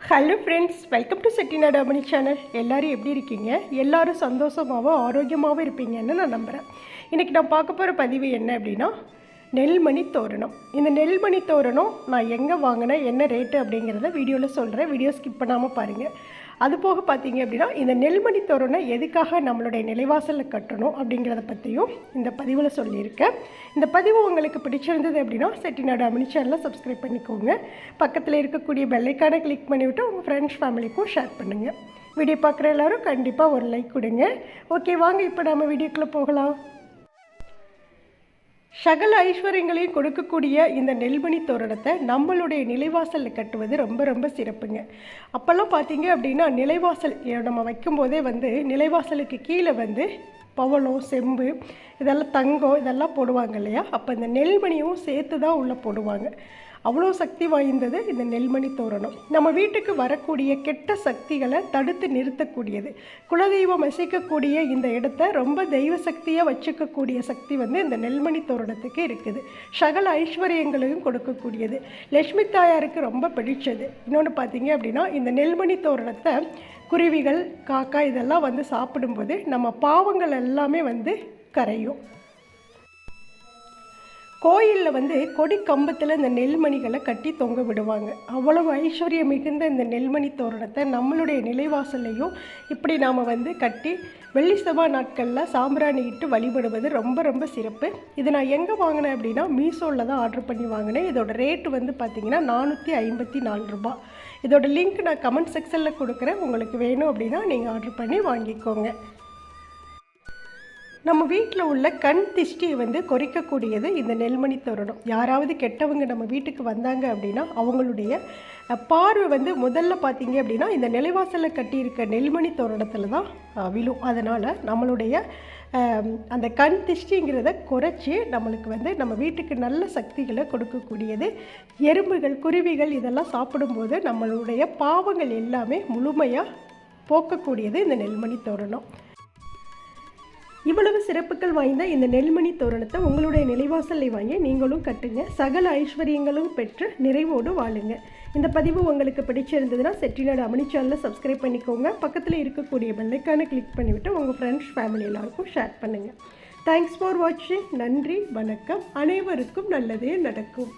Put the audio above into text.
Hello friends welcome to Chettinad Amani channel எல்லோரும் எப்படி இருக்கீங்க? எல்லோரும் சந்தோஷமாகவும் ஆரோக்கியமாகவும் இருப்பீங்கன்னு நான் நம்புகிறேன் இன்றைக்கி நான் பார்க்க போகிற பதிவு என்ன அப்படின்னா நெல்மணி தோரணம். இந்த நெல்மணி தோரணம் நான் எங்கே வாங்கினேன் என்ன ரேட்டு அப்படிங்கிறத வீடியோவில் சொல்கிறேன் வீடியோ ஸ்கிப் பண்ணாமல் பாருங்கள் அது போக பார்த்தீங்க அப்படின்னா இந்த நெல்மணி தோரணம் எதுக்காக நம்மளுடைய நிலைவாசலில் கட்டணும் அப்படிங்கிறத பற்றியும் இந்த பதிவில் சொல்லியிருக்கேன். இந்த பதிவு உங்களுக்கு பிடிச்சிருந்தது அப்படின்னா செட்டிநாடு அமினி சேனலில் சப்ஸ்கிரைப் பண்ணிக்கோங்க. பக்கத்தில் இருக்கக்கூடிய பெல்லைக்கான கிளிக் பண்ணிவிட்டு உங்கள் ஃப்ரெண்ட்ஸ் ஃபேமிலிக்கும் ஷேர் பண்ணுங்கள் வீடியோ பார்க்குற எல்லோரும் கண்டிப்பாக ஒரு லைக் கொடுங்க. ஓகே வாங்க இப்போ நம்ம வீடியோக்குள்ளே போகலாம். சகல ஐஸ்வர்யங்களையும் கொடுக்கக்கூடிய இந்த நெல்மணி தோரணத்தை நம்மளுடைய நிலைவாசலில் கட்டுவது ரொம்ப ரொம்ப சிறப்புங்க. அப்போல்லாம் பார்த்தீங்க அப்படின்னா நிலைவாசல் நம்ம வைக்கும்போதே வந்து நிலைவாசலுக்கு கீழே வந்து பவளம் செம்பு இதெல்லாம் தங்கம் இதெல்லாம் போடுவாங்க இல்லையா? அப்போ இந்த நெல்மணியும் சேர்த்து தான் உள்ளே போடுவாங்க. அவ்வளோ சக்தி வாய்ந்தது இந்த நெல்மணி தோரணம். நம்ம வீட்டுக்கு வரக்கூடிய கெட்ட சக்திகளை தடுத்து நிறுத்தக்கூடியது. குலதெய்வம் வசிக்கக்கூடிய இந்த இடத்த ரொம்ப தெய்வ சக்தியாக வச்சுக்கக்கூடிய சக்தி வந்து இந்த நெல்மணி தோரணத்துக்கு இருக்குது. சகல ஐஸ்வர்யங்களையும் கொடுக்கக்கூடியது. லட்சுமி தாயாருக்கு ரொம்ப பிடிச்சது. இன்னொன்று பார்த்தீங்க அப்படின்னா இந்த நெல்மணி தோரணத்தை குருவிகள் காக்கா இதெல்லாம் வந்து சாப்பிடும்போது நம்ம பாவங்கள் எல்லாமே வந்து கரையும். கோயிலில் வந்து கொடி கம்பத்தில் இந்த நெல்மணிகளை கட்டி தொங்க விடுவாங்க. அவ்வளவு ஐஸ்வர்யம் மிகுந்த இந்த நெல்மணி தோரணத்தை நம்மளுடைய நிலைவாசல்லையும் இப்படி நாம் வந்து கட்டி வெள்ளி செவ்வாய் நாட்களில் சாம்பிராணி இட்டு வழிபடுவது ரொம்ப ரொம்ப சிறப்பு. இது நான் எங்கே வாங்கினேன் அப்படின்னா மீஷோவில் தான் ஆர்டர் பண்ணி வாங்கினேன். இதோட ரேட்டு வந்து பார்த்தீங்கன்னா நானூற்றி ஐம்பத்தி நாலு ரூபா. இதோட லிங்க் நான் கமெண்ட் செக்ஷனில் கொடுக்குறேன். உங்களுக்கு வேணும் அப்படின்னா நீங்கள் ஆர்டர் பண்ணி வாங்கிக்கோங்க. நம்ம வீட்டில் உள்ள கண் திஷ்டியை வந்து குறைக்கக்கூடியது இந்த நெல்மணி தோரணம். யாராவது கெட்டவங்க நம்ம வீட்டுக்கு வந்தாங்க அப்படின்னா அவங்களுடைய பார்வை வந்து முதல்ல பார்த்தீங்க அப்படின்னா இந்த நிலைவாசலில் கட்டியிருக்க நெல்மணி தோரணத்தில் தான் விழும். அதனால் நம்மளுடைய அந்த கண் திஷ்டிங்கிறத குறைச்சி நம்மளுக்கு வந்து நம்ம வீட்டுக்கு நல்ல சக்திகளை கொடுக்கக்கூடியது. எறும்புகள் குருவிகள் இதெல்லாம் சாப்பிடும்போது நம்மளுடைய பாவங்கள் எல்லாமே முழுமையாக போக்கக்கூடியது இந்த நெல்மணி தோரணம். இவ்வளவு சிறப்புகள் வாய்ந்த இந்த நெல்மணி தோரணத்தை உங்களுடைய நிலைவாசலை வாங்கி நீங்களும் கட்டுங்க. சகல ஐஸ்வர்யங்களும் பெற்று நிறைவோடு வாழுங்க. இந்த பதிவு உங்களுக்கு பிடிச்சிருந்ததுன்னா செட்டிநாடு அமணி சேனலை சப்ஸ்கிரைப் பண்ணிக்கோங்க. பக்கத்தில் இருக்கக்கூடிய பெல்லைக்கான கிளிக் பண்ணிவிட்டு உங்கள் ஃப்ரெண்ட்ஸ் ஃபேமிலி எல்லாருக்கும் ஷேர் பண்ணுங்கள் தேங்க்ஸ் ஃபார் வாட்சிங் நன்றி வணக்கம். அனைவருக்கும் நல்லதே நடக்கும்.